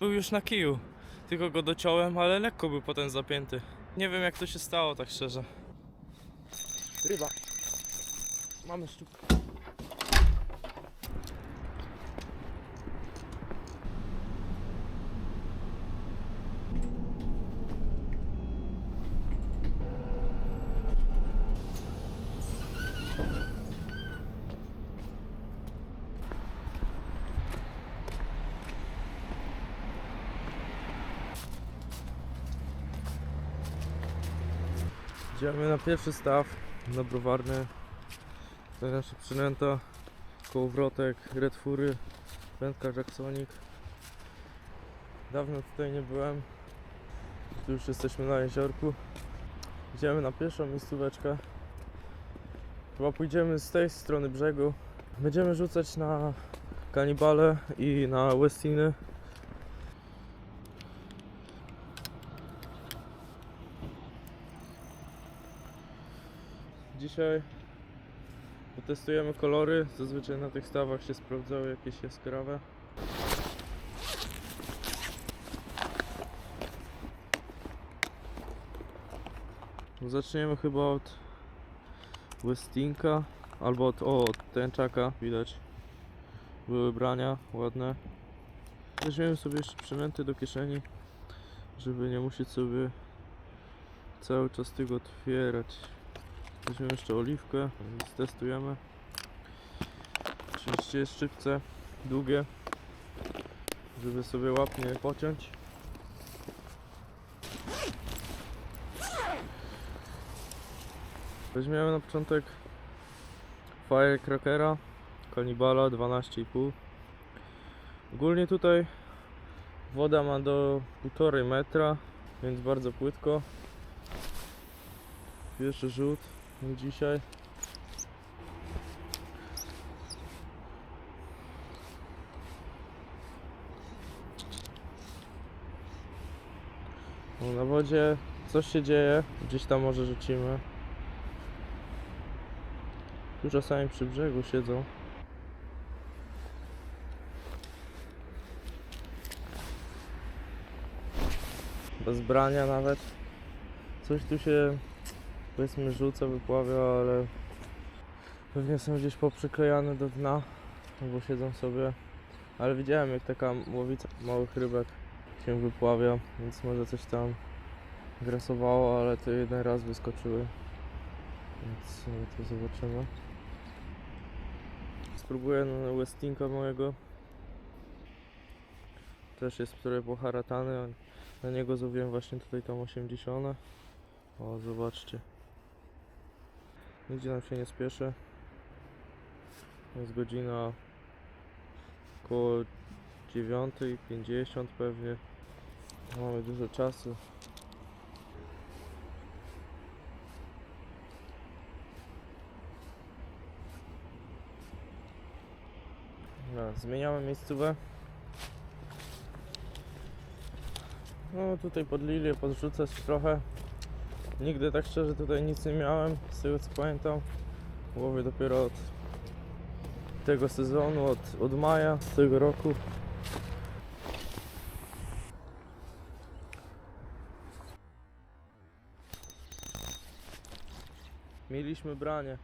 Był już na kiju, tylko go dociąłem, ale lekko był potem zapięty. Nie wiem jak to się stało, tak szczerze. Ryba. Mamy szczupkę. Idziemy na pierwszy staw, na browarny. To nasza przynęta, kołowrotek, redfury, wędka Jacksonik. Dawno tutaj nie byłem. Tu już jesteśmy na jeziorku. Idziemy na pierwszą miejscóweczkę. Chyba pójdziemy z tej strony brzegu. Będziemy rzucać na kanibale i na westiny. Dzisiaj potestujemy kolory. Zazwyczaj na tych stawach się sprawdzały jakieś jaskrawe. Zaczniemy chyba od Westinka albo od, o, od tęczaka, widać. Były brania ładne. Weźmiemy sobie jeszcze przynęty do kieszeni, żeby nie musieć sobie cały czas tego otwierać. Weźmiemy jeszcze oliwkę, testujemy. Oczywiście jest szczypce długie, żeby sobie łapnie pociąć. Weźmiemy na początek Firecrackera, Kanibala 12,5. Ogólnie tutaj woda ma do 1,5 metra, więc bardzo płytko. Pierwszy rzut dzisiaj. No, na wodzie coś się dzieje, gdzieś tam może rzucimy. Tu czasami przy brzegu siedzą. Bez brania nawet. Coś tu się powiedzmy rzuca, wypławia, ale pewnie są gdzieś poprzyklejane do dna albo siedzą sobie. Ale widziałem jak taka łowica małych rybek się wypławia, więc może coś tam grasowało, ale to jeden raz wyskoczyły. Więc e, to zobaczymy. Spróbuję Westinka mojego. Też jest trochę poharatany. Na niego złowiłem właśnie tutaj tą 80. O, zobaczcie. Nigdzie nam się nie spieszy. Jest godzina około 9.50 pewnie. Mamy dużo czasu. No, zmieniamy miejscówę. No tutaj pod lilię podrzucać trochę. Nigdy tak szczerze tutaj nic nie miałem, z tego co pamiętam. Łowię dopiero od tego sezonu, od, od maja tego roku. Mieliśmy branie.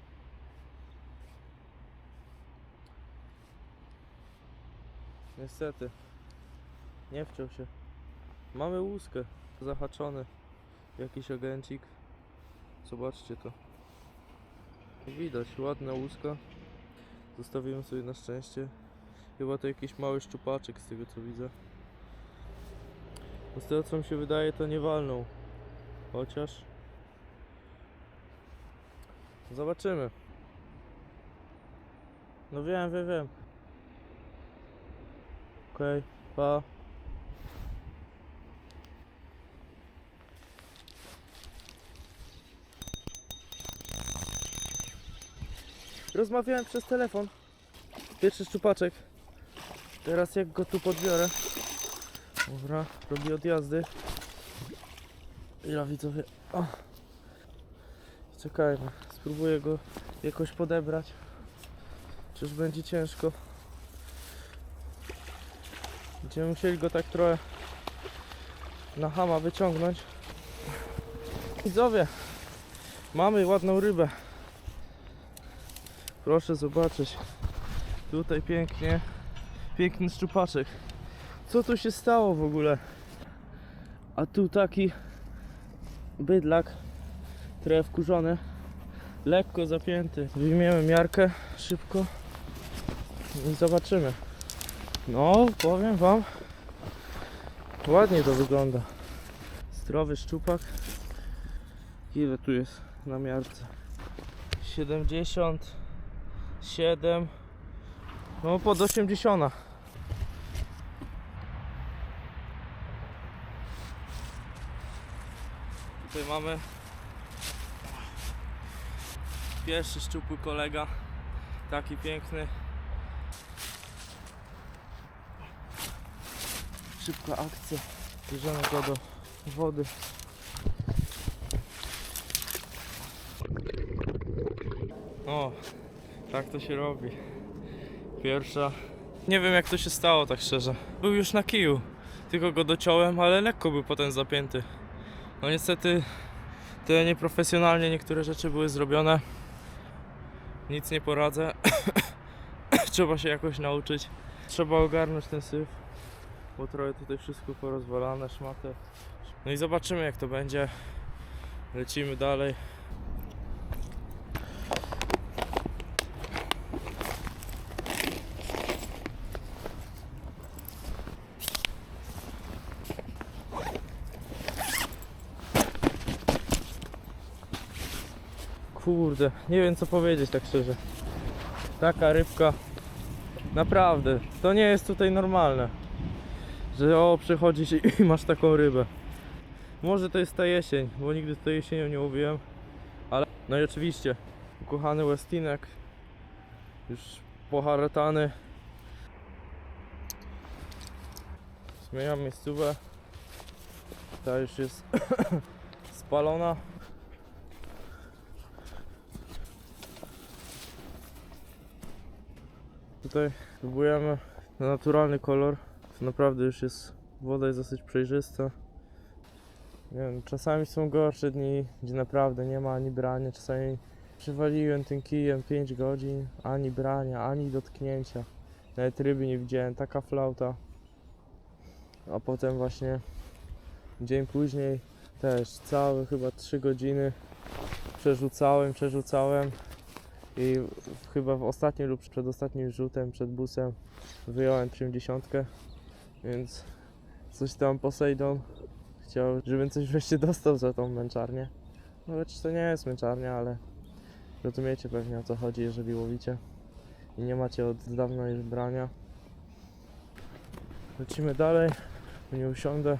Niestety. Nie wciął się. Mamy łuskę. Zahaczony. Jakiś agencik. Zobaczcie to. Widać, ładna łuska. Zostawiłem sobie na szczęście. Chyba to jakiś mały szczupaczek z tego co widzę. Z tego co mi się wydaje to nie walną. Chociaż. Zobaczymy. No wiem, wiem, wiem. Okej, pa. Rozmawiałem przez telefon. Pierwszy szczupaczek. Teraz jak go tu podbiorę. Dobra, robię odjazdy. Ja widzowie. O. Czekajmy. Spróbuję go jakoś podebrać. Czyż będzie ciężko? Będziemy musieli go tak trochę na hama wyciągnąć. Widzowie, mamy ładną rybę. Proszę zobaczyć. Tutaj pięknie, piękny szczupaczek. Co tu się stało w ogóle? A tu taki bydlak, trochę wkurzony, lekko zapięty. Wyjmiemy miarkę szybko i zobaczymy. No, powiem wam, ładnie to wygląda. Zdrowy szczupak. Ile tu jest na miarce? 77 No pod 80 Tutaj mamy Pierwszy szczupły kolega Taki piękny. Szybka akcja. Bierzemy go do wody. O, tak to się robi. Pierwsza. Nie wiem jak to się stało tak szczerze. Był już na kiju. Tylko go dociąłem, ale lekko był potem zapięty. No niestety te nieprofesjonalnie niektóre rzeczy były zrobione. Nic nie poradzę. Trzeba się jakoś nauczyć. Trzeba ogarnąć ten syf. Bo trochę tutaj wszystko porozwalane, szmatę. No i zobaczymy jak to będzie. Lecimy dalej. Kurde, nie wiem co powiedzieć tak szczerze. Taka rybka. Naprawdę, to nie jest tutaj normalne. Że o, przychodzisz i, i masz taką rybę. Może to jest ta jesień, bo nigdy tutaj jesienią nie łowiłem. Ale, no i oczywiście, ukochany Westinek. Już poharatany. Zmieniam miejscówę. Ta już jest spalona. Tutaj próbujemy na naturalny kolor. To naprawdę już jest, woda jest dosyć przejrzysta. Nie wiem, czasami są gorsze dni, gdzie naprawdę nie ma ani brania. Czasami przywaliłem tym kijem 5 godzin, ani brania, ani dotknięcia. Nawet ryby nie widziałem, taka flauta. A potem właśnie dzień później też całe chyba 3 godziny przerzucałem, przerzucałem i chyba w ostatnim lub przedostatnim rzutem przed busem wyjąłem 80, więc coś tam Poseidon chciał, żebym coś wreszcie dostał za tą męczarnię. No lecz to nie jest męczarnia, ale rozumiecie pewnie o co chodzi, jeżeli łowicie i nie macie od dawna już brania. Lecimy dalej, nie usiądę,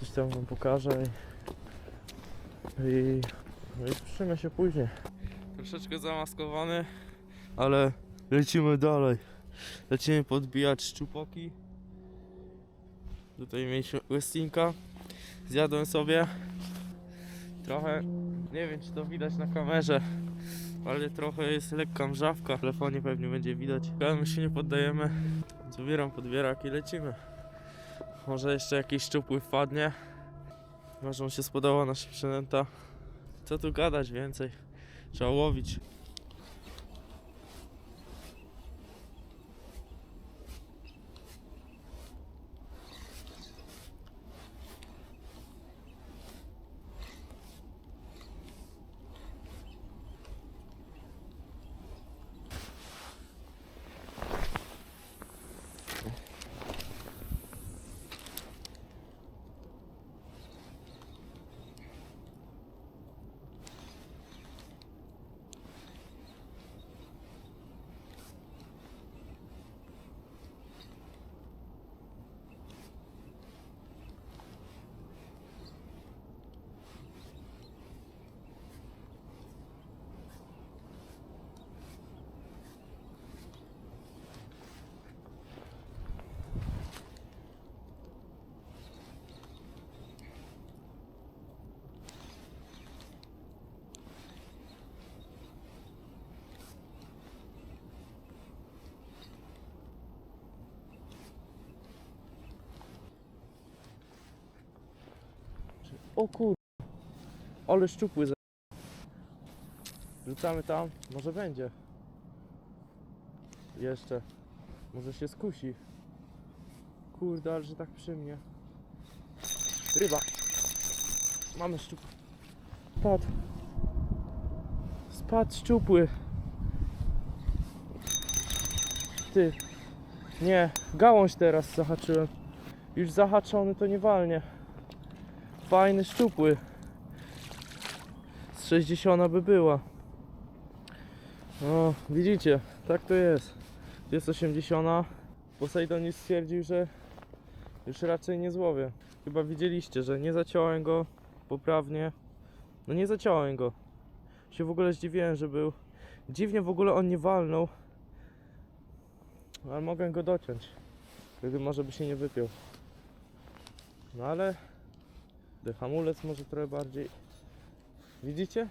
coś tam wam pokażę i, i, i się później. Troszeczkę zamaskowany, ale lecimy dalej. Lecimy podbijać szczupoki. Tutaj mieliśmy Westinka. Zjadłem sobie trochę, nie wiem czy to widać na kamerze, ale trochę jest lekka mrzawka. W telefonie pewnie będzie widać. Ale my się nie poddajemy. Zabieram podbierak i lecimy. Może jeszcze jakiś szczupły wpadnie. Może mu się spodobała nasza przynęta. Co tu gadać więcej? Trzeba łowić. O kur... Ale szczupły za... Rzucamy tam, może będzie. Jeszcze. Może się skusi. Kurde, ale że tak przy mnie. Ryba. Mamy szczup. Spadł. Spadł szczupły. Ty. Nie, gałąź teraz zahaczyłem. Już zahaczony to nie walnie. Fajny szczupły. Z 60 by była. O, widzicie, tak to jest. Jest 80. Poseidon już stwierdził, że już raczej nie złowię. Chyba widzieliście, że nie zaciąłem go poprawnie. No nie zaciąłem go. Się w ogóle zdziwiłem, że był. Dziwnie w ogóle on nie walnął. Ale mogę go dociąć. Wtedy może by się nie wypiął. No ale hamulec może trochę bardziej. Widzicie?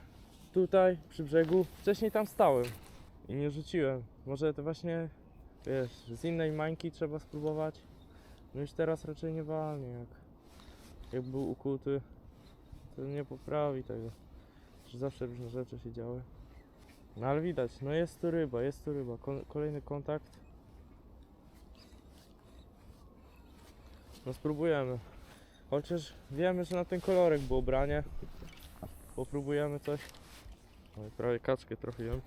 Tutaj przy brzegu. Wcześniej tam stałem i nie rzuciłem. Może to właśnie wiesz, z innej mańki trzeba spróbować. No już teraz raczej nie walnie. Jak, jak był ukuty, to nie poprawi tego. Że zawsze różne rzeczy się działy. No ale widać, no jest tu ryba, jest tu ryba. Kolejny kontakt. No spróbujemy. Chociaż wiemy, że na ten kolorek było branie. Popróbujemy coś. Oj, prawie kaczkę trafiłem.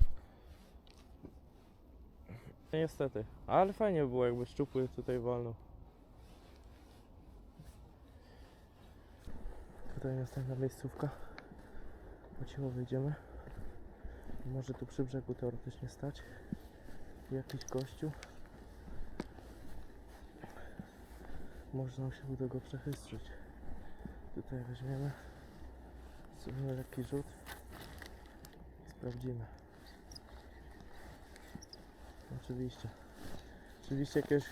Niestety, ale fajnie by było jakby szczupły tutaj walnął. Tutaj następna miejscówka. Po cicho wyjdziemy. Może tu przy brzegu teoretycznie stać. Jakiś gościu. Można się do tego przechystrzyć. Tutaj weźmiemy. Zrobimy lekki rzut. Sprawdzimy. Oczywiście. Oczywiście jakiegoś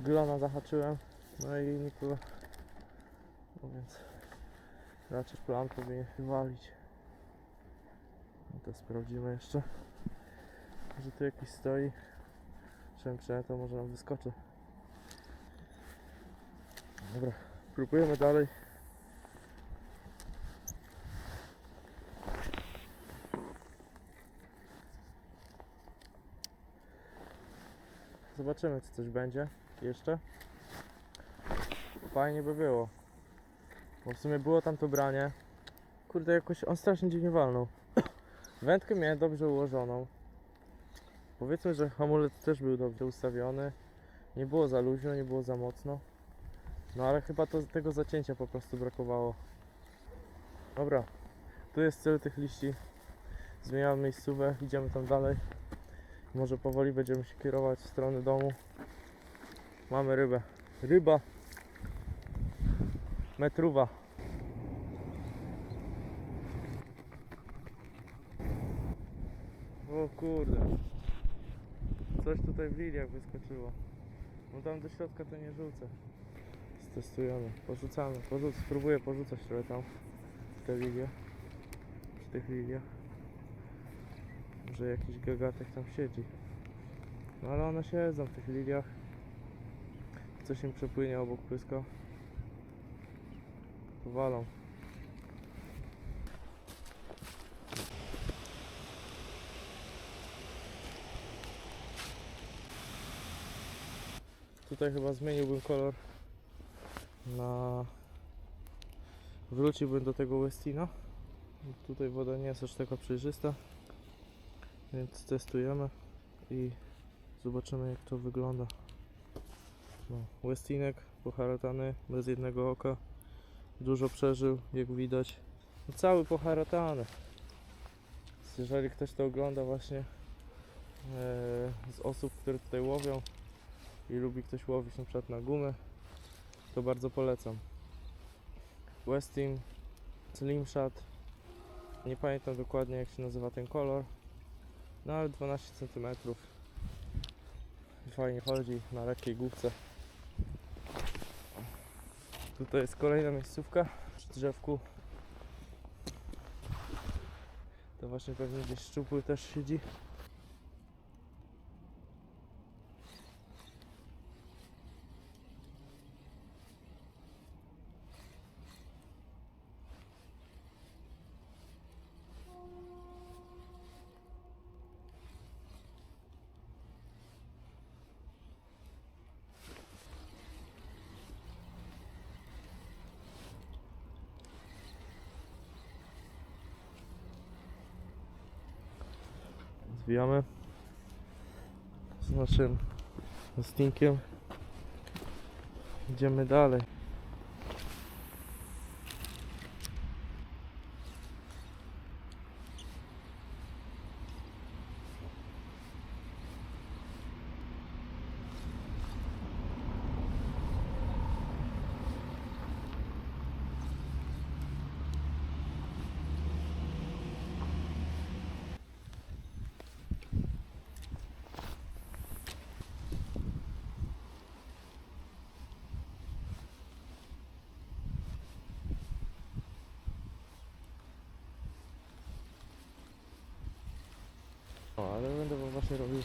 glona zahaczyłem. No i nikogo. No więc raczej plan powinien się walić. No to sprawdzimy jeszcze. Może tu jakiś stoi. Przemknę to może nam wyskoczy. Dobra, próbujemy dalej. Zobaczymy, czy coś będzie jeszcze. Fajnie by było. Bo w sumie było tam to branie. Kurde, jakoś on strasznie dziwnie walnął. Wędkę miałem dobrze ułożoną. Powiedzmy, że hamulec też był dobrze ustawiony. Nie było za luźno, nie było za mocno. No ale chyba to, tego zacięcia po prostu brakowało. Dobra, tu jest cel tych liści. Zmieniamy miejscówę, idziemy tam dalej. Może powoli będziemy się kierować w stronę domu. Mamy rybę. Ryba. Metruwa. O kurde. Coś tutaj w liliach wyskoczyło. No tam do środka to nie rzucę. Stestujemy. Porzucamy. Porzuc spróbuję porzucać trochę tam. Te lilie. Przy tych liliach. Może jakiś gagatek tam siedzi. No ale one siedzą w tych liliach. Coś im przepłynie obok pyska. Powalą. Tutaj chyba zmieniłbym kolor na... Wróciłbym do tego Westina. Tutaj woda nie jest aż taka przejrzysta. Więc testujemy i zobaczymy jak to wygląda. No, Westinek poharatany, bez jednego oka. Dużo przeżył, jak widać. No, cały poharatany. Jeżeli ktoś to ogląda właśnie e, z osób, które tutaj łowią i lubi ktoś łowić na przykład na gumę, to bardzo polecam. Westin Slim Shot. Nie pamiętam dokładnie jak się nazywa ten kolor. No ale 12 cm. Fajnie chodzi na lekkiej główce. Tutaj jest kolejna miejscówka przy drzewku. To właśnie pewnie gdzieś szczupły też siedzi. Zwijamy z naszym stinkiem. Idziemy dalej. O, ale będę właśnie robił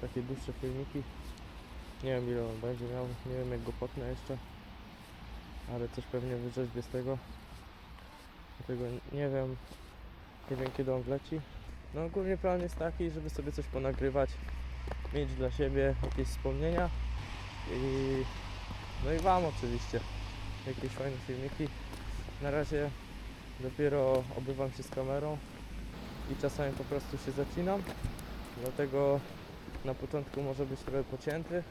takie dłuższe filmiki. Nie wiem ile on będzie miał, nie wiem jak go potnę jeszcze. Ale coś pewnie wyrzeźbię z tego. Dlatego nie wiem, nie wiem kiedy on wleci. No ogólnie plan jest taki, żeby sobie coś ponagrywać, mieć dla siebie jakieś wspomnienia i no i wam oczywiście jakieś fajne filmiki. Na razie dopiero obywam się z kamerą i czasami po prostu się zacinam. Dlatego na początku może być trochę pocięty.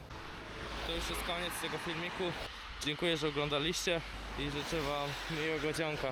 To już jest koniec tego filmiku. Dziękuję, że oglądaliście i życzę Wam miłego dzionka.